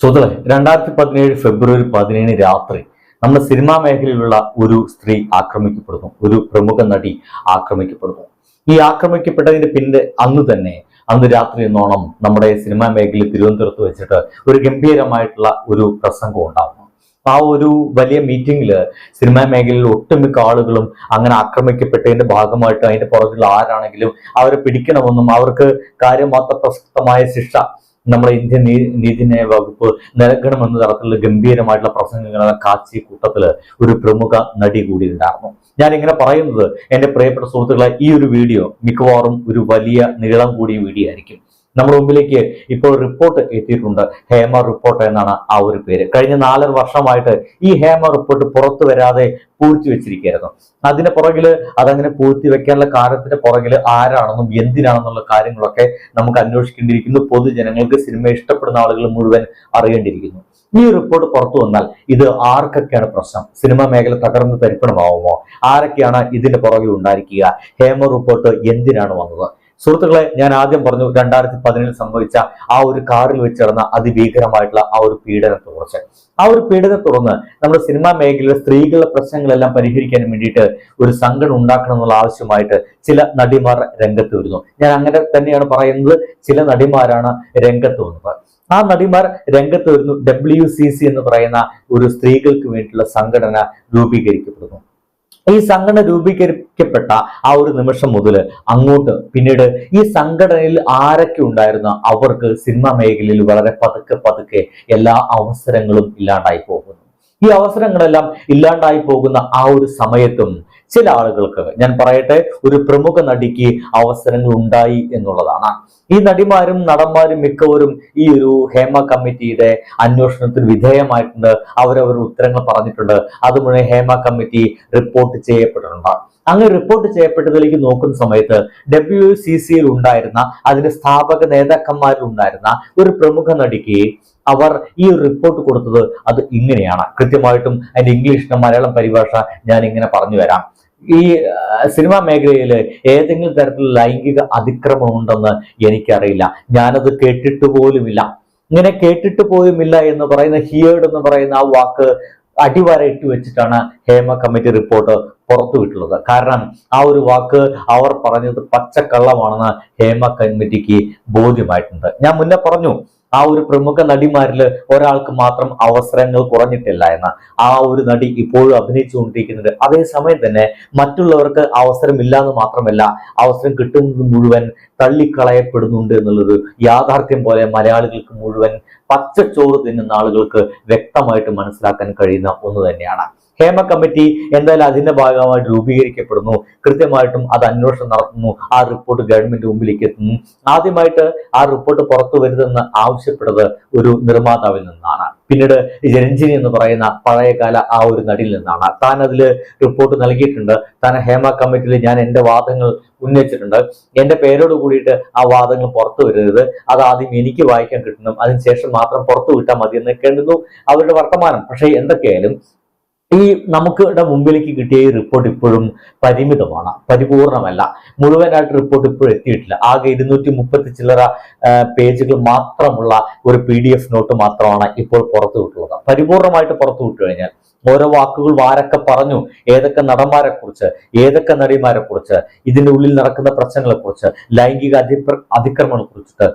സുഹൃത്തുക്കളെ രണ്ടായിരത്തി പതിനേഴ് ഫെബ്രുവരി പതിനേഴ് രാത്രി നമ്മുടെ സിനിമാ മേഖലയിലുള്ള ഒരു സ്ത്രീ ആക്രമിക്കപ്പെടുന്നു ഒരു പ്രമുഖ നടി ആക്രമിക്കപ്പെടുന്നു. ഈ ആക്രമിക്കപ്പെട്ടതിന്റെ പിന്നിൽ അന്ന് തന്നെ അന്ന് രാത്രി എന്നോണം നമ്മുടെ സിനിമാ മേഖലയിൽ തിരുവനന്തപുരത്ത് വെച്ചിട്ട് ഒരു ഗംഭീരമായിട്ടുള്ള ഒരു പ്രസംഗം ഉണ്ടാകുന്നു ആ ഒരു വലിയ മീറ്റിംഗിൽ സിനിമാ മേഖലയിൽ ഒട്ടുമിക്ക ആളുകളും അങ്ങനെ ആക്രമിക്കപ്പെട്ടതിന്റെ ഭാഗമായിട്ട് അതിന്റെ പുറകിലുള്ള ആരാണെങ്കിലും അവരെ പിടിക്കണമെന്നും അവർക്ക് കാര്യമാത്ര പ്രസക്തമായ ശിക്ഷ നമ്മുടെ ഇന്ത്യൻ നീതിന്യായ വകുപ്പ് നൽകണമെന്ന തരത്തിലുള്ള ഗംഭീരമായിട്ടുള്ള പ്രസംഗങ്ങളെ കാച്ചി കൂട്ടത്തിൽ ഒരു പ്രമുഖ നടി കൂടി ഉണ്ടായിരുന്നു ഞാൻ ഇങ്ങനെ പറയുന്നത് എന്റെ പ്രിയപ്പെട്ട സുഹൃത്തുക്കളെ ഈ ഒരു വീഡിയോ മിക്കവാറും ഒരു വലിയ നീളം കൂടിയ വീഡിയോ ആയിരിക്കും. നമ്മുടെ മുമ്പിലേക്ക് ഇപ്പോൾ റിപ്പോർട്ട് എത്തിയിട്ടുണ്ട്. ഹേമ റിപ്പോർട്ട് എന്നാണ് ആ ഒരു പേര്. കഴിഞ്ഞ നാലര വർഷമായിട്ട് ഈ ഹേമ റിപ്പോർട്ട് പുറത്തു വരാതെ പൂഴ്ത്തി വെച്ചിരിക്കുകയായിരുന്നു. അതിന് പുറകിൽ അതങ്ങനെ പൂഴ്ത്തി വെക്കാനുള്ള കാരണത്തിന്റെ പുറകിൽ ആരാണെന്നും എന്തിനാണെന്നുള്ള കാര്യങ്ങളൊക്കെ നമുക്ക് അന്വേഷിക്കേണ്ടിയിരിക്കുന്നു. പൊതുജനങ്ങൾക്ക് സിനിമ ഇഷ്ടപ്പെടുന്ന ആളുകൾ മുഴുവൻ അറിയേണ്ടിയിരിക്കുന്നു. ഈ റിപ്പോർട്ട് പുറത്തു വന്നാൽ ഇത് ആർക്കൊക്കെയാണ് പ്രശ്നം? സിനിമാ മേഖല തകർന്ന് തരിപ്പണമാവുമോ? ആരൊക്കെയാണ് ഇതിന്റെ പുറകിൽ ഉണ്ടായിരിക്കുക? ഹേമ റിപ്പോർട്ട് എന്തിനാണ് വന്നത്? സുഹൃത്തുക്കളെ ഞാൻ ആദ്യം പറഞ്ഞു രണ്ടായിരത്തി പതിനേഴിൽ സംഭവിച്ച ആ ഒരു കാറിൽ വെച്ച് നടന്ന അതിഭീകരമായിട്ടുള്ള ആ ഒരു പീഡനത്തെ കുറിച്ച് ആ ഒരു പീഡനത്തെ തുടർന്ന് നമ്മുടെ സിനിമാ മേഖലയിലെ സ്ത്രീകളുടെ പ്രശ്നങ്ങളെല്ലാം പരിഹരിക്കാൻ വേണ്ടിയിട്ട് ഒരു സംഘടന ഉണ്ടാക്കണം എന്നുള്ള ആവശ്യമായിട്ട് ചില നടിമാർ രംഗത്ത് വരുന്നു. ഞാൻ അങ്ങനെ തന്നെയാണ് പറയുന്നത്. ചില നടിമാരാണ് രംഗത്ത് വന്നത്. ആ നടിമാർ രംഗത്ത് വരുന്നു. ഡബ്ല്യു സി സി എന്ന് പറയുന്ന ഒരു സ്ത്രീകൾക്ക് വേണ്ടിയിട്ടുള്ള സംഘടന രൂപീകരിക്കപ്പെടുന്നു. ഈ സംഘടന രൂപീകരിക്കപ്പെട്ട ആ ഒരു നിമിഷം മുതൽ അങ്ങോട്ട് പിന്നീട് ഈ സംഘടനയിൽ ആരൊക്കെ ഉണ്ടായിരുന്ന? അവർക്ക് സിനിമാ മേഖലയിൽ വളരെ പതുക്കെ പതുക്കെ എല്ലാ അവസരങ്ങളും ഇല്ലാണ്ടായി പോകുന്നു. ഈ അവസരങ്ങളെല്ലാം ഇല്ലാണ്ടായി പോകുന്ന ആ ഒരു സമയത്തും ചില ആളുകൾക്ക് ഞാൻ പറയട്ടെ ഒരു പ്രമുഖ നടിക്ക് അവസരങ്ങൾ ഉണ്ടായി എന്നുള്ളതാണ്. ഈ നടിമാരും നടന്മാരും മിക്കവരും ഈ ഒരു ഹേമ കമ്മിറ്റിയുടെ അന്വേഷണത്തിന് വിധേയമായിട്ടുണ്ട്. അവരവർ ഉത്തരങ്ങൾ പറഞ്ഞിട്ടുണ്ട്. അത് മുഴുവൻ ഹേമ കമ്മിറ്റി റിപ്പോർട്ട് ചെയ്യപ്പെട്ടിട്ടുണ്ട്. അങ്ങനെ റിപ്പോർട്ട് ചെയ്യപ്പെട്ടതിലേക്ക് നോക്കുന്ന സമയത്ത് ഡബ്ല്യു സി സിയിൽ ഉണ്ടായിരുന്ന അതിന്റെ സ്ഥാപക നേതാക്കന്മാരിൽ ഉണ്ടായിരുന്ന ഒരു പ്രമുഖ നടിക്ക് അവർ ഈ റിപ്പോർട്ട് കൊടുത്തത് അത് ഇങ്ങനെയാണ്. കൃത്യമായിട്ടും അതിന്റെ ഇംഗ്ലീഷിന് മലയാളം പരിഭാഷ ഞാൻ ഇങ്ങനെ പറഞ്ഞു വരാം ഈ സിനിമാ മേഖലയിൽ ഏതെങ്കിലും തരത്തിലുള്ള ലൈംഗിക അതിക്രമം ഉണ്ടെന്ന് എനിക്കറിയില്ല. ഞാനത് കേട്ടിട്ട് പോലുമില്ല. ഇങ്ങനെ കേട്ടിട്ട് പോലുമില്ല എന്ന് പറയുന്ന ഹിയേർഡ് എന്ന് പറയുന്ന ആ വാക്ക് അടിവരയിട്ട് വെച്ചിട്ടാണ് ഹേമ കമ്മിറ്റി റിപ്പോർട്ട് പുറത്തുവിട്ടുള്ളത് കാരണം ആ ഒരു വാക്ക് അവർ പറഞ്ഞത് പച്ചക്കള്ളമാണെന്ന് ഹേമ കമ്മിറ്റിക്ക് ബോധ്യമായിട്ടുണ്ട്. ഞാൻ മുന്നേ പറഞ്ഞു ആ ഒരു പ്രമുഖ നടിമാരിൽ ഒരാൾക്ക് മാത്രം അവസരങ്ങൾ കുറഞ്ഞിട്ടില്ല എന്ന് ആ ഒരു നടി ഇപ്പോഴും അഭിനയിച്ചുകൊണ്ടിരിക്കുന്നുണ്ട് അതേസമയം തന്നെ മറ്റുള്ളവർക്ക് അവസരമില്ല എന്ന് മാത്രമല്ല അവസരം കിട്ടുന്നത് മുഴുവൻ തള്ളിക്കളയപ്പെടുന്നുണ്ട് എന്നുള്ളൊരു യാഥാർത്ഥ്യം പോലെ മലയാളികൾക്ക് മുഴുവൻ പച്ചച്ചോറ് തിന്നുന്ന ആളുകൾക്ക് വ്യക്തമായിട്ട് മനസ്സിലാക്കാൻ കഴിയുന്ന ഒന്ന് തന്നെയാണ്. ഹേമ കമ്മിറ്റി എന്തായാലും അതിന്റെ ഭാഗമായിട്ട് രൂപീകരിക്കപ്പെടുന്നു. കൃത്യമായിട്ടും അത് അന്വേഷണം നടത്തുന്നു. ആ റിപ്പോർട്ട് ഗവൺമെന്റ് മുമ്പിലേക്ക് എത്തുന്നു. ആദ്യമായിട്ട് ആ റിപ്പോർട്ട് പുറത്തു വരുതെന്ന് ആവശ്യപ്പെട്ടത് ഒരു നിർമ്മാതാവിൽ നിന്നാണ്. പിന്നീട് രഞ്ജിനി എന്ന് പറയുന്ന പഴയകാല ആ ഒരു നടിയിൽ നിന്നാണ്. താൻ അതിൽ റിപ്പോർട്ട് നൽകിയിട്ടുണ്ട്. താൻ ഹേമ കമ്മിറ്റിയിൽ ഞാൻ എന്റെ വാദങ്ങൾ ഉന്നയിച്ചിട്ടുണ്ട്. എന്റെ പേരോട് കൂടിയിട്ട് ആ വാദങ്ങൾ പുറത്തു വരരുത് അത് ആദ്യം എനിക്ക് വായിക്കാൻ കിട്ടണം. അതിനുശേഷം മാത്രം പുറത്തു വിട്ടാൽ മതി എന്നൊക്കെ കേൾക്കുന്നു അവരുടെ വർത്തമാനം. പക്ഷേ എന്തൊക്കെയായാലും ഈ നമുക്കിടെ മുമ്പിലേക്ക് കിട്ടിയ ഈ റിപ്പോർട്ട് ഇപ്പോഴും പരിമിതമാണ് പരിപൂർണമല്ല. മുഴുവനായിട്ട് റിപ്പോർട്ട് ഇപ്പോഴും എത്തിയിട്ടില്ല. ആകെ ഇരുന്നൂറ്റി മുപ്പത്തി ചില്ലറ പേജുകൾ മാത്രമുള്ള ഒരു പി ഡി എഫ് നോട്ട് മാത്രമാണ് ഇപ്പോൾ പുറത്തു വിട്ടുള്ളത്. പരിപൂർണമായിട്ട് പുറത്തു വിട്ടു കഴിഞ്ഞാൽ ഓരോ വാക്കുകൾ ആരൊക്കെ പറഞ്ഞു ഏതൊക്കെ നടന്മാരെ കുറിച്ച് ഏതൊക്കെ നടിമാരെ കുറിച്ച് ഇതിന്റെ ഉള്ളിൽ നടക്കുന്ന പ്രശ്നങ്ങളെ കുറിച്ച് ലൈംഗിക അതിക്രമങ്ങളെ കുറിച്ചിട്ട്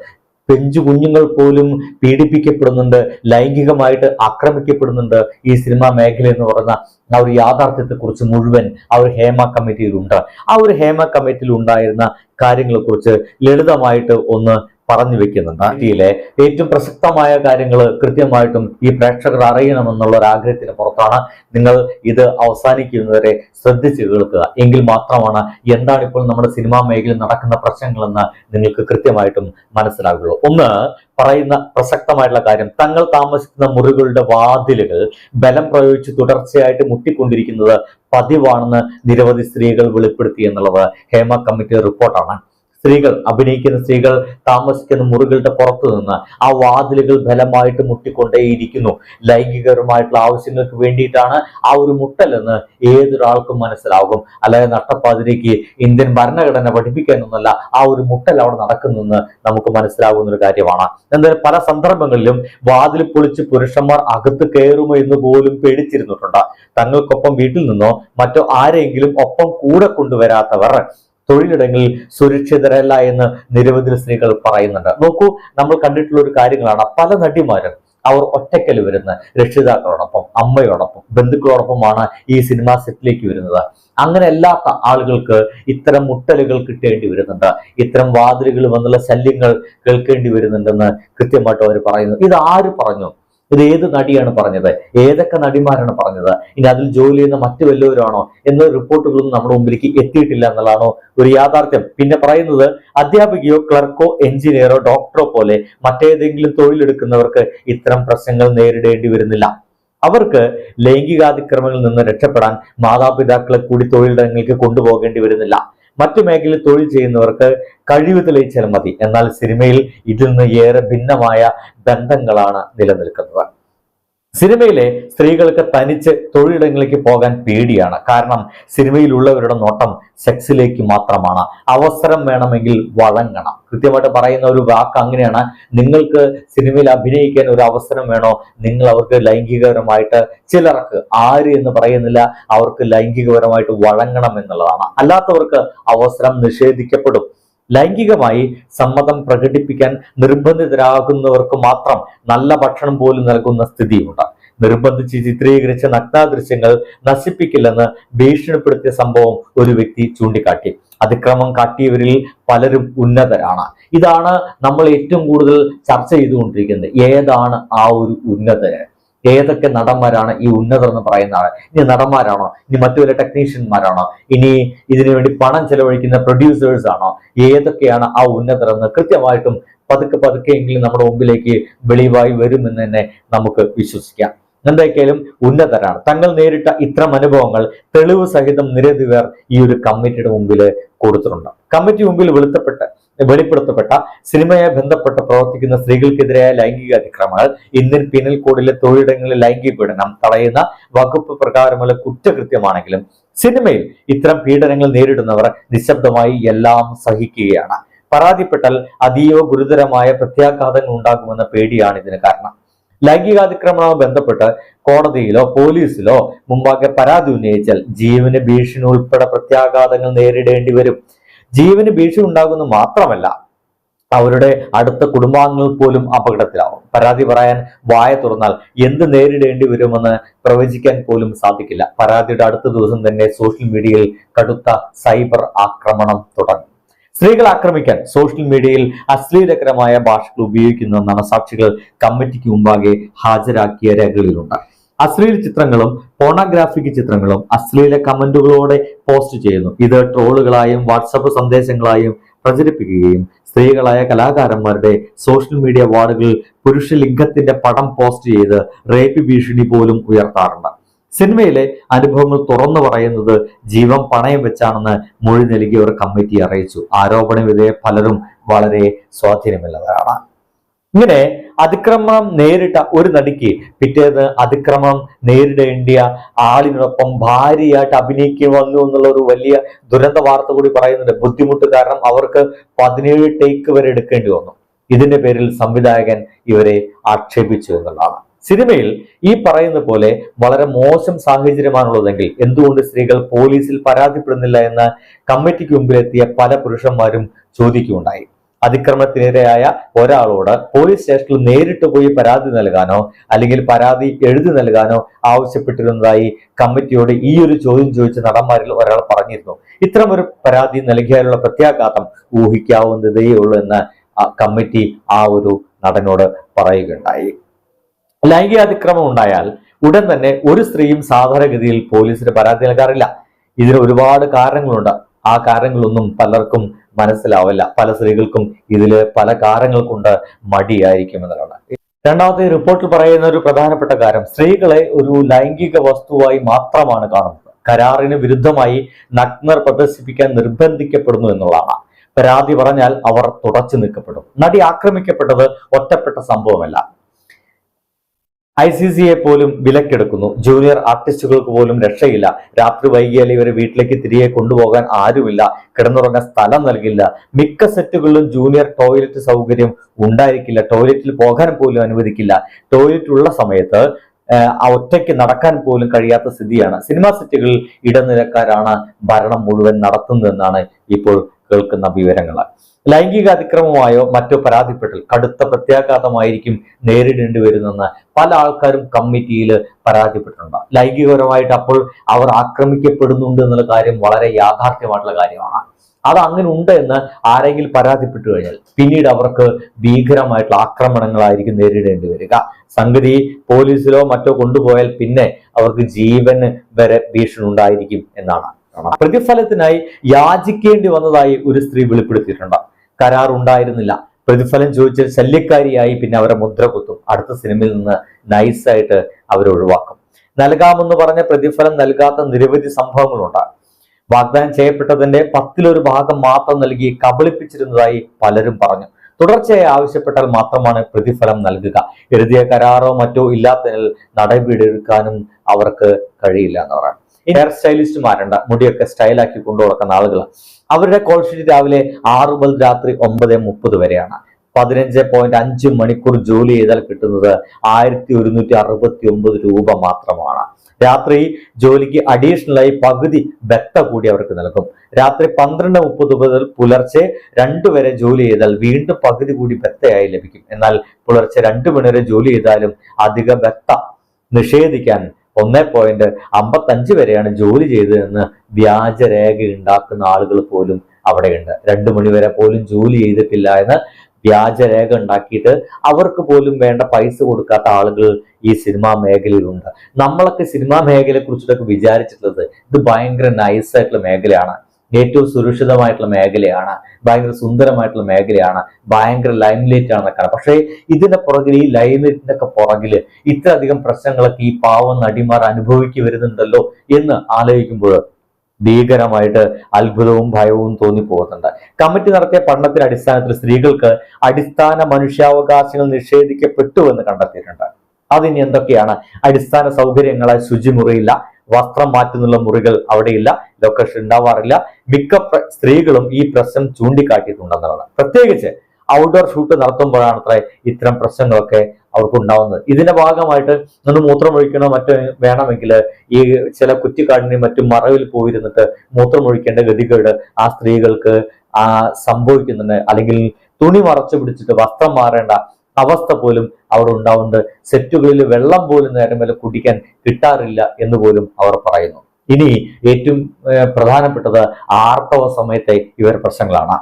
പെഞ്ചു കുഞ്ഞുങ്ങൾ പോലും പീഡിപ്പിക്കപ്പെടുന്നുണ്ട് ലൈംഗികമായിട്ട് ആക്രമിക്കപ്പെടുന്നുണ്ട് ഈ സിനിമാ മേഖല എന്ന് പറയുന്ന ആ ഒരു യാഥാർത്ഥ്യത്തെക്കുറിച്ച് മുഴുവൻ ആ ഒരു ഹേമ കമ്മിറ്റിയിലുണ്ട്. ആ ഒരു ഹേമ കമ്മിറ്റിയിൽ ഉണ്ടായിരുന്ന കാര്യങ്ങളെക്കുറിച്ച് ലളിതമായിട്ട് ഒന്ന് പറഞ്ഞു വെക്കുന്നുണ്ട്. ഇന്ത്യയിലെ ഏറ്റവും പ്രസക്തമായ കാര്യങ്ങൾ കൃത്യമായിട്ടും ഈ പ്രേക്ഷകർ അറിയണമെന്നുള്ള ഒരു ആഗ്രഹത്തിന് പുറത്താണ് നിങ്ങൾ ഇത് അവസാനിക്കുന്നവരെ ശ്രദ്ധിച്ചു കേൾക്കുക. എങ്കിൽ മാത്രമാണ് എന്താണ് ഇപ്പോൾ നമ്മുടെ സിനിമാ മേഖലയിൽ നടക്കുന്ന പ്രശ്നങ്ങളെന്ന് നിങ്ങൾക്ക് കൃത്യമായിട്ടും മനസ്സിലാകുള്ളൂ. ഒന്ന് പറയുന്ന പ്രസക്തമായിട്ടുള്ള കാര്യം. തങ്ങൾ താമസിക്കുന്ന മുറികളുടെ വാതിലുകൾ ബലം പ്രയോഗിച്ച് തുടർച്ചയായിട്ട് മുട്ടിക്കൊണ്ടിരിക്കുന്നത് പതിവാണെന്ന് നിരവധി സ്ത്രീകൾ വെളിപ്പെടുത്തി എന്നുള്ളത് ഹേമ കമ്മിറ്റി റിപ്പോർട്ടാണ്. സ്ത്രീകൾ അഭിനയിക്കുന്ന സ്ത്രീകൾ താമസിക്കുന്ന മുറികളുടെ പുറത്തു നിന്ന് ആ വാതിലുകൾ ബലമായിട്ട് മുട്ടിക്കൊണ്ടേയിരിക്കുന്നു. ലൈംഗികപരമായിട്ടുള്ള ആവശ്യങ്ങൾക്ക് വേണ്ടിയിട്ടാണ് ആ ഒരു മുട്ടലെന്ന് ഏതൊരാൾക്കും മനസ്സിലാകും. അല്ലാതെ നട്ടപ്പാതിലേക്ക് ഇന്ത്യൻ ഭരണഘടന പഠിപ്പിക്കാനൊന്നല്ല ആ ഒരു മുട്ടൽ അവിടെ നടക്കുന്നെന്ന് നമുക്ക് മനസ്സിലാകുന്ന ഒരു കാര്യമാണ്. എന്തായാലും പല സന്ദർഭങ്ങളിലും വാതിൽ പൊളിച്ച് പുരുഷന്മാർ അകത്ത് കയറുമോ എന്ന് പോലും പേടിച്ചിരുന്നിട്ടുണ്ട്. തങ്ങൾക്കൊപ്പം വീട്ടിൽ നിന്നോ മറ്റോ ആരെങ്കിലും ഒപ്പം കൂടെ കൊണ്ടുവരാത്തവർ തൊഴിലിടങ്ങളിൽ സുരക്ഷിതരല്ല എന്ന് നിരവധി സ്ത്രീകൾ പറയുന്നുണ്ട്. നോക്കൂ നമ്മൾ കണ്ടിട്ടുള്ള ഒരു കാര്യങ്ങളാണ്. പല നടിമാരും അവർ ഒറ്റയ്ക്കൽ വരുന്ന രക്ഷിതാക്കളോടൊപ്പം അമ്മയോടൊപ്പം ബന്ധുക്കളോടൊപ്പമാണ് ഈ സിനിമാ സെറ്റിലേക്ക് വരുന്നത്. അങ്ങനെ അല്ലാത്ത ആളുകൾക്ക് ഇത്തരം മുട്ടലുകൾ കിട്ടേണ്ടി വരുന്നുണ്ട്. ഇത്തരം വാതിലുകൾ വന്നുള്ള ശല്യങ്ങൾ കേൾക്കേണ്ടി വരുന്നുണ്ടെന്ന് കൃത്യമായിട്ട് അവർ പറയുന്നു. ഇത് ആര് പറഞ്ഞു? ഇത് ഏത് നടിയാണ് പറഞ്ഞത്? ഏതൊക്കെ നടിമാരാണ് പറഞ്ഞത്? ഇനി അതിൽ ജോലി ചെയ്യുന്ന മറ്റു വല്ലവരാണോ? എന്ന റിപ്പോർട്ടുകളൊന്നും നമ്മുടെ മുമ്പിലേക്ക് എത്തിയിട്ടില്ല എന്നുള്ളതാണോ ഒരു യാഥാർത്ഥ്യം. പിന്നെ പറയുന്നത് അധ്യാപികയോ ക്ലർക്കോ എഞ്ചിനീയറോ ഡോക്ടറോ പോലെ മറ്റേതെങ്കിലും തൊഴിലെടുക്കുന്നവർക്ക് ഇത്തരം പ്രശ്നങ്ങൾ നേരിടേണ്ടി വരുന്നില്ല. അവർക്ക് ലൈംഗികാതിക്രമങ്ങളിൽ നിന്ന് രക്ഷപ്പെടാൻ മാതാപിതാക്കളെ കൂടി തൊഴിലിടങ്ങൾക്ക് കൊണ്ടുപോകേണ്ടി വരുന്നില്ല. മറ്റു മേഖലയിൽ തൊഴിൽ ചെയ്യുന്നവർക്ക് കഴിവ് തെളിയിച്ചാൽ മതി എന്നാൽ സിനിമയിൽ ഇതിൽ നിന്ന് ഏറെ ഭിന്നമായ ബന്ധങ്ങളാണ് നിലനിൽക്കുന്നത്. സിനിമയിലെ സ്ത്രീകൾക്ക് തനിച്ച് തൊഴിലിടങ്ങളിലേക്ക് പോകാൻ പേടിയാണ്. കാരണം സിനിമയിലുള്ളവരുടെ നോട്ടം സെക്സിലേക്ക് മാത്രമാണ്. അവസരം വേണമെങ്കിൽ വഴങ്ങണം. കൃത്യമായിട്ട് പറയുന്ന ഒരു വാക്ക് അങ്ങനെയാണ്. നിങ്ങൾക്ക് സിനിമയിൽ അഭിനയിക്കാൻ ഒരു അവസരം വേണോ? നിങ്ങൾ അവർക്ക് ലൈംഗികപരമായിട്ട് ചിലർക്ക് ആര് എന്ന് പറയുന്നില്ല. അവർക്ക് ലൈംഗികപരമായിട്ട് വഴങ്ങണം എന്നുള്ളതാണ്. അല്ലാത്തവർക്ക് അവസരം നിഷേധിക്കപ്പെടും. ലൈംഗികമായി സമ്മതം പ്രകടിപ്പിക്കാൻ നിർബന്ധിതരാകുന്നവർക്ക് മാത്രം നല്ല ഭക്ഷണം പോലും നൽകുന്ന സ്ഥിതിയുണ്ട്. നിർബന്ധിച്ച് ചിത്രീകരിച്ച നഗ്നാദൃശ്യങ്ങൾ നശിപ്പിക്കില്ലെന്ന് ഭീഷണിപ്പെടുത്തിയ സംഭവം ഒരു വ്യക്തി ചൂണ്ടിക്കാട്ടി. അതിക്രമം കാട്ടിയവരിൽ പലരും ഉന്നതരാണ്. ഇതാണ് നമ്മൾ ഏറ്റവും കൂടുതൽ ചർച്ച ചെയ്തുകൊണ്ടിരിക്കുന്നത്. ഏതാണ് ആ ഒരു ഉന്നതര്? ഏതൊക്കെ നടന്മാരാണ് ഈ ഉന്നതർ എന്ന് പറയുന്ന ആൾ? ഇനി നടന്മാരാണോ? ഇനി മറ്റു വല്ല ടെക്നീഷ്യന്മാരാണോ ഇനി ഇതിനു വേണ്ടി പണം ചെലവഴിക്കുന്ന പ്രൊഡ്യൂസേഴ്സ് ആണോ? ഏതൊക്കെയാണ് ആ ഉന്നതർ എന്ന് കൃത്യമായിട്ടും പതുക്കെ പതുക്കെയെങ്കിലും നമ്മുടെ മുമ്പിലേക്ക് വെളിവായി വരുമെന്ന് തന്നെ നമുക്ക് വിശ്വസിക്കാം. എന്തൊക്കെയാലും ഉന്നതരാണ്. തങ്ങൾ നേരിട്ട ഇത്തരം അനുഭവങ്ങൾ തെളിവ് സഹിതം നിരവധി പേർ ഈ ഒരു കമ്മിറ്റിയുടെ മുമ്പിൽ കൊടുത്തിട്ടുണ്ട്. കമ്മിറ്റി മുമ്പിൽ വെളുത്തപ്പെട്ട് വെളിപ്പെടുത്തപ്പെട്ട സിനിമയെ ബന്ധപ്പെട്ട് പ്രവർത്തിക്കുന്ന സ്ത്രീകൾക്കെതിരായ ലൈംഗിക അതിക്രമങ്ങൾ ഇന്ത്യൻ പീനൽ കോഡിലെ തൊഴിലിടങ്ങളിൽ ലൈംഗിക പീഡനം തടയുന്ന വകുപ്പ് പ്രകാരമുള്ള കുറ്റകൃത്യമാണെങ്കിലും സിനിമയിൽ ഇത്തരം പീഡനങ്ങൾ നേരിടുന്നവർ നിശബ്ദമായി എല്ലാം സഹിക്കുകയാണ്. പരാതിപ്പെട്ടാൽ അതീവ ഗുരുതരമായ പ്രത്യാഘാതങ്ങൾ ഉണ്ടാകുമെന്ന പേടിയാണ് ഇതിന് കാരണം. ലൈംഗികാതിക്രമണവുമായി ബന്ധപ്പെട്ട് കോടതിയിലോ പോലീസിലോ മുമ്പാകെ പരാതി ഉന്നയിച്ചാൽ ജീവന് ഭീഷണി ഉൾപ്പെടെ പ്രത്യാഘാതങ്ങൾ നേരിടേണ്ടി വരും. ജീവന് ഭീഷണി ഉണ്ടാകുന്ന മാത്രമല്ല അവരുടെ അടുത്ത കുടുംബാംഗങ്ങൾ പോലും അപകടത്തിലാവും. പരാതി പറയാൻ വായ തുറന്നാൽ എന്ത് നേരിടേണ്ടി വരുമെന്ന് പ്രവചിക്കാൻ പോലും സാധിക്കില്ല. പരാതിയുടെ അടുത്ത ദിവസം തന്നെ സോഷ്യൽ മീഡിയയിൽ കടുത്ത സൈബർ ആക്രമണം തുടങ്ങി. സ്ത്രീകൾ ആക്രമിക്കാൻ സോഷ്യൽ മീഡിയയിൽ അശ്ലീലകരമായ ഭാഷകൾ ഉപയോഗിക്കുന്നുവെന്നാണ് സാക്ഷികൾ കമ്മിറ്റിക്ക് മുമ്പാകെ ഹാജരാക്കിയ രേഖകളിലുണ്ട്. അശ്ലീല ചിത്രങ്ങളും പോണോഗ്രാഫിക് ചിത്രങ്ങളും അശ്ലീല കമന്റുകളോടെ പോസ്റ്റ് ചെയ്യുന്നു. ഇത് ട്രോളുകളായും വാട്സപ്പ് സന്ദേശങ്ങളായും പ്രചരിപ്പിക്കുകയും സ്ത്രീകളായ കലാകാരന്മാരുടെ സോഷ്യൽ മീഡിയ വാർഡുകളിൽ പുരുഷ ലിംഗത്തിന്റെ പടം പോസ്റ്റ് ചെയ്ത് റേപ്പ് ഭീഷണി പോലും ഉയർത്താറുണ്ട്. സിനിമയിലെ അനുഭവങ്ങൾ തുറന്നു പറയുന്നത് ജീവൻ പണയം വെച്ചാണെന്ന് മൊഴി നൽകിയ ഒരു കമ്മിറ്റി അറിയിച്ചു. ആരോപണ വിധേയ പലരും വളരെ സ്വാധീനമുള്ളവരാണ് ഇങ്ങനെ അതിക്രമം നേരിട്ട ഒരു നടിക്ക് പിറ്റേന്ന് അതിക്രമം നേരിടേണ്ടിയ ആളിനൊപ്പം ഭാര്യയായിട്ട് അഭിനയിക്കുക വന്നു എന്നുള്ള ഒരു വലിയ ദുരന്ത വാർത്ത കൂടി പറയുന്നുണ്ട്. ബുദ്ധിമുട്ട് കാരണം അവർക്ക് പതിനേഴ് ടേക്ക് വരെ എടുക്കേണ്ടി വന്നു. ഇതിന്റെ പേരിൽ സംവിധായകൻ ഇവരെ ആക്ഷേപിച്ചു എന്നുള്ളതാണ്. സിനിമയിൽ ഈ പറയുന്ന പോലെ വളരെ മോശം സാഹചര്യമാണുള്ളതെങ്കിൽ എന്തുകൊണ്ട് സ്ത്രീകൾ പോലീസിൽ പരാതിപ്പെടുന്നില്ല എന്ന് കമ്മിറ്റിക്ക് മുമ്പിലെത്തിയ പല പുരുഷന്മാരും ചോദിക്കുകയുണ്ടായി. അതിക്രമത്തിനിരയായ ഒരാളോട് പോലീസ് സ്റ്റേഷനിൽ നേരിട്ട് പോയി പരാതി നൽകാനോ അല്ലെങ്കിൽ പരാതി എഴുതി നൽകാനോ ആവശ്യപ്പെട്ടിരുന്നതായി കമ്മിറ്റിയോട് ഈ ഒരു ചോദ്യം ചോദിച്ച നടന്മാരിൽ ഒരാൾ പറഞ്ഞിരുന്നു. ഇത്തരം ഒരു പരാതി നൽകിയാലുള്ള പ്രത്യാഘാതം ഊഹിക്കാവുന്നതേ ഉള്ളൂ എന്ന് കമ്മിറ്റി ആ ഒരു നടനോട് പറയുകയുണ്ടായി. ലൈംഗിക അതിക്രമം ഉണ്ടായാൽ ഉടൻ തന്നെ ഒരു സ്ത്രീയും സാധാരണഗതിയിൽ പോലീസിന് പരാതി നൽകാറില്ല. ഇതിന് ഒരുപാട് കാരണങ്ങളുണ്ട്. ആ കാരണങ്ങളൊന്നും പലർക്കും മനസ്സിലാവില്ല. പല സ്ത്രീകൾക്കും ഇതിൽ പല കാരണങ്ങൾ കൊണ്ട് മടിയായിരിക്കും എന്നുള്ളതാണ്. രണ്ടാമത്തെ റിപ്പോർട്ടിൽ പറയുന്ന ഒരു പ്രധാനപ്പെട്ട കാര്യം സ്ത്രീകളെ ഒരു ലൈംഗിക വസ്തുവായി മാത്രമാണ് കാണുന്നത്. കരാറിന് വിരുദ്ധമായി നഗ്നർ പ്രദർശിപ്പിക്കാൻ നിർബന്ധിക്കപ്പെടുന്നു എന്നുള്ളതാണ്. പരാതി പറഞ്ഞാൽ അവർ തുടച്ചു നിൽക്കപ്പെടും നടി ആക്രമിക്കപ്പെട്ടത് ഒറ്റപ്പെട്ട സംഭവമല്ല. ഐ സി സിയെ പോലും വിലക്കെടുക്കുന്നു. ജൂനിയർ ആർട്ടിസ്റ്റുകൾക്ക് പോലും രക്ഷയില്ല. രാത്രി വൈകിയാൽ ഇവരെ വീട്ടിലേക്ക് തിരികെ കൊണ്ടുപോകാൻ ആരുമില്ല. കിടന്നുറങ്ങാൻ സ്ഥലം നൽകില്ല. മിക്ക സെറ്റുകളിലും ജൂനിയർ ടോയ്ലറ്റ് സൗകര്യം ഉണ്ടായിരിക്കില്ല. ടോയ്ലറ്റിൽ പോകാൻ പോലും അനുവദിക്കില്ല. ടോയ്ലറ്റ് ഉള്ള സമയത്ത് ഒറ്റയ്ക്ക് നടക്കാൻ പോലും കഴിയാത്ത സ്ഥിതിയാണ്. സിനിമാ സെറ്റുകളിൽ ഇടനിലക്കാരാണ് ഭരണം മുഴുവൻ നടത്തുന്നതെന്നാണ് ഇപ്പോൾ കേൾക്കുന്ന വിവരങ്ങൾ ലൈംഗിക അതിക്രമമായോ മറ്റോ പരാതിപ്പെട്ടാൽ കടുത്ത പ്രത്യാഘാതമായിരിക്കും നേരിടേണ്ടി വരുന്നെന്ന് പല ആൾക്കാരും കമ്മിറ്റിയിൽ പരാതിപ്പെട്ടിട്ടുണ്ട്. ലൈംഗികപരമായിട്ട് അപ്പോൾ അവർ ആക്രമിക്കപ്പെടുന്നുണ്ട് എന്നുള്ള കാര്യം വളരെ യാഥാർത്ഥ്യമായിട്ടുള്ള കാര്യമാണ്. അത് അങ്ങനെ ഉണ്ട് എന്ന് ആരെങ്കിലും പരാതിപ്പെട്ടു കഴിഞ്ഞാൽ പിന്നീട് അവർക്ക് ഭീകരമായിട്ടുള്ള ആക്രമണങ്ങളായിരിക്കും നേരിടേണ്ടി വരിക. സംഗതി പോലീസിലോ മറ്റോ കൊണ്ടുപോയാൽ പിന്നെ അവർക്ക് ജീവന് വരെ ഭീഷണി ഉണ്ടായിരിക്കും എന്നാണ്. പ്രതിഫലത്തിനായി യാചിക്കേണ്ടി വന്നതായി ഒരു സ്ത്രീ വെളിപ്പെടുത്തിയിട്ടുണ്ട്. കരാർ ഉണ്ടായിരുന്നില്ല പ്രതിഫലം ചോദിച്ച ശല്യക്കാരിയായി പിന്നെ അവരെ മുദ്ര കുത്തും. അടുത്ത സിനിമയിൽ നിന്ന് നൈസായിട്ട് അവരെ ഒഴിവാക്കും. നൽകാമെന്ന് പറഞ്ഞ പ്രതിഫലം നൽകാത്ത നിരവധി സംഭവങ്ങളുണ്ട്. വാഗ്ദാനം ചെയ്യപ്പെട്ടതിന്റെ പത്തിലൊരു ഭാഗം മാത്രം നൽകി കബളിപ്പിച്ചിരുന്നതായി പലരും പറഞ്ഞു. തുടർച്ചയായി ആവശ്യപ്പെട്ടാൽ മാത്രമാണ് പ്രതിഫലം നൽകുക. എഴുതിയ കരാറോ മറ്റോ ഇല്ലാത്തതിനാൽ നടപടിയെടുക്കാനും അവർക്ക് കഴിയില്ല എന്ന് പറയാം ഹെയർ സ്റ്റൈലിസ്റ്റുമാരുണ്ട് മുടിയൊക്കെ സ്റ്റൈലാക്കി കൊണ്ടു നടക്കുന്ന ആളുകൾ അവരുടെ കോൾ ഷീറ്റ് രാവിലെ ആറ് മുതൽ രാത്രി ഒമ്പത് മുപ്പത് വരെയാണ്. പതിനഞ്ച് പോയിന്റ് അഞ്ച് മണിക്കൂർ ജോലി ചെയ്താൽ കിട്ടുന്നത് ആയിരത്തി ഒരുന്നൂറ്റി അറുപത്തി ഒമ്പത് രൂപ മാത്രമാണ്. രാത്രി ജോലിക്ക് അഡീഷണലായി പകുതി ബത്ത കൂടി അവർക്ക് നൽകും. രാത്രി പന്ത്രണ്ട് മുപ്പത് മുതൽ പുലർച്ചെ രണ്ടു വരെ ജോലി ചെയ്താൽ വീണ്ടും പകുതി കൂടി ബത്തയായി ലഭിക്കും. എന്നാൽ പുലർച്ചെ രണ്ടു മണി വരെ ജോലി ചെയ്താലും അധിക ബത്ത നിഷേധിക്കാൻ ഒന്നേ പോയിന്റ് അമ്പത്തഞ്ച് വരെയാണ് ജോലി ചെയ്തതെന്ന് വ്യാജരേഖ ഉണ്ടാക്കുന്ന ആളുകൾ പോലും അവിടെയുണ്ട്. രണ്ടു മണിവരെ പോലും ജോലി ചെയ്തിട്ടില്ല എന്ന് വ്യാജരേഖ ഉണ്ടാക്കിയിട്ട് അവർക്ക് പോലും വേണ്ട പൈസ കൊടുക്കാത്ത ആളുകൾ ഈ സിനിമാ മേഖലയിലുണ്ട്. നമ്മളൊക്കെ സിനിമാ മേഖലയെ കുറിച്ചിട്ടൊക്കെ വിചാരിച്ചിട്ടുള്ളത് ഇത് ഭയങ്കര നൈസായിട്ടുള്ള മേഖലയാണ്. ഏറ്റവും സുരക്ഷിതമായിട്ടുള്ള മേഖലയാണ് ഭയങ്കര സുന്ദരമായിട്ടുള്ള മേഖലയാണ് ഭയങ്കര ലൈംലൈറ്റ് ആണെന്നൊക്കെയാണ് പക്ഷേ ഇതിന്റെ പുറകിൽ ഈ ലൈംലൈറ്റിന്റെ ഒക്കെ പുറകിൽ ഇത്രയധികം പ്രശ്നങ്ങളൊക്കെ ഈ പാവം നടിമാർ അനുഭവിക്കു വരുന്നുണ്ടല്ലോ എന്ന് ആലോചിക്കുമ്പോൾ ഭീകരമായിട്ട് അത്ഭുതവും ഭയവും തോന്നിപ്പോകുന്നുണ്ട്. കമ്മിറ്റി നടത്തിയ പഠനത്തിന്റെ അടിസ്ഥാനത്തിൽ സ്ത്രീകൾക്ക് അടിസ്ഥാന മനുഷ്യാവകാശങ്ങൾ നിഷേധിക്കപ്പെട്ടു എന്ന് കണ്ടെത്തിയിട്ടുണ്ട്. അതിന് എന്തൊക്കെയാണ്? അടിസ്ഥാന സൗകര്യങ്ങളെ ശുചിമുറിയില്ല വസ്ത്രം മാറ്റുന്നുള്ള മുറികൾ അവിടെയില്ല ലൊക്കേഷൻ ഉണ്ടാവാറില്ല. മിക്ക സ്ത്രീകളും ഈ പ്രശ്നം ചൂണ്ടിക്കാട്ടിയിട്ടുണ്ടെന്നുള്ളതാണ് പ്രത്യേകിച്ച് ഔട്ട്ഡോർ ഷൂട്ട് നടത്തുമ്പോഴാണ് അത്ര ഇത്തരം പ്രശ്നങ്ങളൊക്കെ അവർക്ക് ഉണ്ടാവുന്നത്. ഇതിന്റെ ഭാഗമായിട്ട് ഒന്ന് മൂത്രമൊഴിക്കണോ മറ്റോ വേണമെങ്കിൽ ഈ ചില കുറ്റിക്കാടിനെയും മറ്റും മറവിൽ പോയിരുന്നിട്ട് മൂത്രമൊഴിക്കേണ്ട ഗതികേട് ആ സ്ത്രീകൾക്ക് ആ സംഭവിക്കുന്നുണ്ട്. അല്ലെങ്കിൽ തുണി മറച്ചു പിടിച്ചിട്ട് വസ്ത്രം മാറേണ്ട അവസ്ഥ പോലും അവർ ഉണ്ടാവുന്നുണ്ട്. സെറ്റുകളിൽ വെള്ളം പോലും നേരം വരെ കുടിക്കാൻ കിട്ടാറില്ല എന്ന് പോലും അവർ പറയുന്നു. ഇനി ഏറ്റവും പ്രധാനപ്പെട്ടത് ആർത്തവ സമയത്തെ ഇവർ പ്രശ്നങ്ങളാണ്.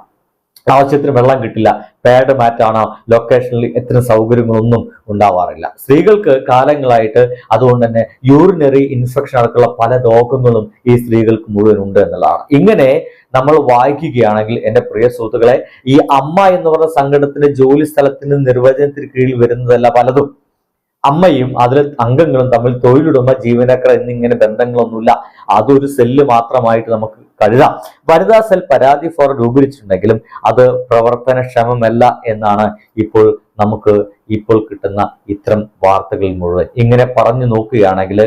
ആവശ്യത്തിന് വെള്ളം കിട്ടില്ല പാഡ് മാറ്റാണോ ലൊക്കേഷനിൽ എത്ര സൗകര്യങ്ങളൊന്നും ഉണ്ടാവാറില്ല. സ്ത്രീകൾക്ക് കാലങ്ങളായിട്ട് അതുകൊണ്ട് തന്നെ യൂറിനറി ഇൻഫെക്ഷൻ അടക്കമുള്ള പല രോഗങ്ങളും ഈ സ്ത്രീകൾക്ക് മുഴുവൻ ഉണ്ട് എന്നുള്ളതാണ്. ഇങ്ങനെ നമ്മൾ വായിക്കുകയാണെങ്കിൽ എന്റെ പ്രിയ സുഹൃത്തുക്കളെ ഈ അമ്മ എന്ന് പറഞ്ഞ സംഘടനത്തിന്റെ ജോലി സ്ഥലത്തിന്റെ നിർവചനത്തിന് കീഴിൽ വരുന്നതല്ല പലതും. അമ്മയും അതിലെ അംഗങ്ങളും തമ്മിൽ തൊഴിലുടമ ജീവനക്കാർ എന്നിങ്ങനെ ബന്ധങ്ങളൊന്നുമില്ല. അതൊരു സെല്ല് മാത്രമായിട്ട് നമുക്ക് കരുതാം. വനിതാ സെൽ പരാതി ഫോർ രൂപീകരിച്ചിട്ടുണ്ടെങ്കിലും അത് പ്രവർത്തനക്ഷമമല്ല എന്നാണ് ഇപ്പോൾ നമുക്ക് ഇപ്പോൾ കിട്ടുന്ന ഇത്തരം വാർത്തകളിൽ മുഴുവൻ. ഇങ്ങനെ പറഞ്ഞു നോക്കുകയാണെങ്കിൽ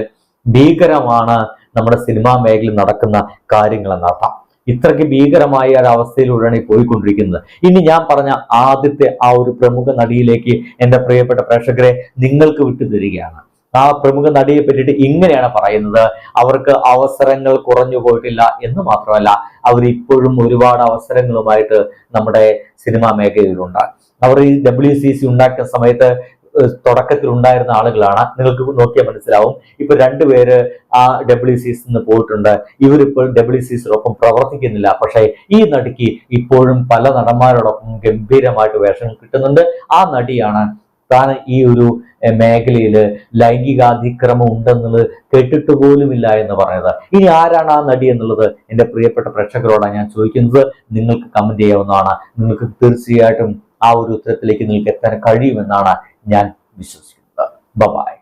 ഭീകരമാണ് നമ്മുടെ സിനിമാ മേഖലയിൽ നടക്കുന്ന കാര്യങ്ങൾ എന്നർത്ഥം ഇത്രയ്ക്ക് ഭീകരമായ ഒരു അവസ്ഥയിലൂടെയാണ് പോയിക്കൊണ്ടിരിക്കുന്നത്. ഇനി ഞാൻ പറഞ്ഞ ആദ്യത്തെ ആ ഒരു പ്രമുഖ നടിയിലേക്ക് എന്റെ പ്രിയപ്പെട്ട പ്രേക്ഷകരെ നിങ്ങൾക്ക് വിട്ടു തരികയാണ് ആ പ്രമുഖ നടിയെ പറ്റിയിട്ട് ഇങ്ങനെയാണ് പറയുന്നത്. അവർക്ക് അവസരങ്ങൾ കുറഞ്ഞു പോയിട്ടില്ല എന്ന് മാത്രമല്ല അവർ ഇപ്പോഴും ഒരുപാട് അവസരങ്ങളുമായിട്ട് നമ്മുടെ സിനിമാ മേഖലയിലുണ്ട്. അവർ ഈ ഡബ്ല്യു സി സി ഉണ്ടാക്കിയ സമയത്ത് തുടക്കത്തിൽ ഉണ്ടായിരുന്ന ആളുകളാണ്. നിങ്ങൾക്ക് നോക്കിയാൽ മനസ്സിലാവും. ഇപ്പൊ രണ്ടുപേര് ആ ഡബ്ല്യു സി നിന്ന് പോയിട്ടുണ്ട്. ഇവരിപ്പോൾ ഡബ്ല്യു സി സിയോടൊപ്പം പ്രവർത്തിക്കുന്നില്ല. പക്ഷേ ഈ നടിക്ക് ഇപ്പോഴും പല നടന്മാരോടൊപ്പം ഗംഭീരമായിട്ട് വേഷങ്ങൾ കിട്ടുന്നുണ്ട്. ആ നടിയാണ് താൻ ഈ ഒരു മേഖലയിൽ ലൈംഗികാതിക്രമം ഉണ്ടെന്നുള്ളത് കേട്ടിട്ട് പോലുമില്ല എന്ന് പറയുന്നത് ഇനി ആരാണ് ആ നടി എന്നുള്ളത് എന്റെ പ്രിയപ്പെട്ട പ്രേക്ഷകരോടാണ് ഞാൻ ചോദിക്കുന്നത്. നിങ്ങൾക്ക് കമന്റ് ചെയ്യാവുന്നതാണ്. നിങ്ങൾക്ക് തീർച്ചയായിട്ടും ആ ഒരു ഉത്തരത്തിലേക്ക് നിങ്ങൾക്ക് എത്താൻ കഴിയുമെന്നാണ് ഞാൻ വിശ്വസിക്കുന്നത് ബൈ